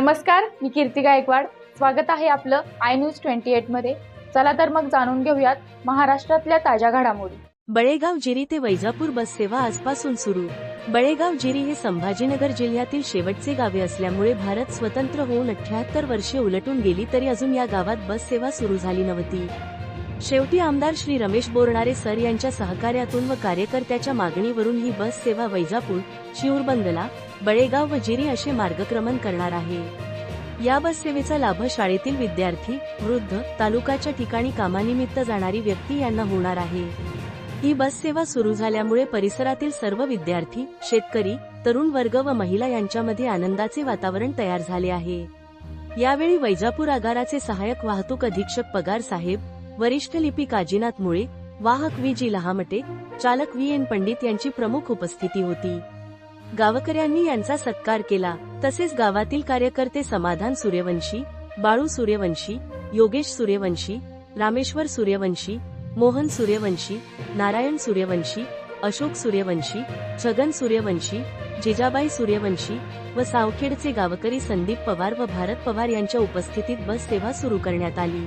नमस्कार मी कीर्ती गायकवाड. स्वागत आहे आपलं आय न्यूज ट्वेंटी एटमध्ये. चला तर मग जाणून घेऊयात महाराष्ट्रातल्या ताज्या घडामोडी. बळेगाव जिरी ते वैजापूर बस सेवा आजपासून सुरू. बळेगाव जिरी हे संभाजीनगर जिल्ह्यातील शेवटचे गावे असल्यामुळे भारत स्वतंत्र होऊन अठ्याहत्तर वर्षे उलटून गेली तरी अजून या गावात बस सेवा सुरू झाली नव्हती. शेवटी आमदार श्री रमेश बोरणारे सर यांच्या सहकार्यातून व कार्यकर्त्याच्या मागणीवरून ही बस सेवा वैजापूर शिऊरबंगला बळेगाव व जिरी असे मार्गक्रमण करणार आहे. या बस सेवेचा लाभ शाळेतील विद्यार्थी वृद्ध तालुकाच्या ठिकाणी कामानिमित्त जाणारी व्यक्ती यांना होणार आहे. ही बस सेवा सुरू झाल्यामुळे परिसरातील सर्व विद्यार्थी शेतकरी तरुण वर्ग व महिला यांच्यामध्ये आनंदाचे वातावरण तयार झाले आहे. यावेळी वैजापूर आगाराचे सहाय्यक वाहतूक अधीक्षक पगार साहेब वरिष्ठ लिपी काजीनाथ मुळे वाहक व्ही. जी. लहामटे चालक व्ही. एन. पंडित यांची प्रमुख उपस्थिती होती. गावकऱ्यांनी यांचा सत्कार केला. तसेच गावातील कार्यकर्ते समाधान सूर्यवंशी बाळू सूर्यवंशी योगेश सूर्यवंशी रामेश्वर सूर्यवंशी मोहन सूर्यवंशी नारायण सूर्यवंशी अशोक सूर्यवंशी छगन सूर्यवंशी जिजाबाई सूर्यवंशी व सावखेडचे गावकरी संदीप पवार व भारत पवार यांच्या उपस्थितीत बस सेवा सुरू करण्यात आली.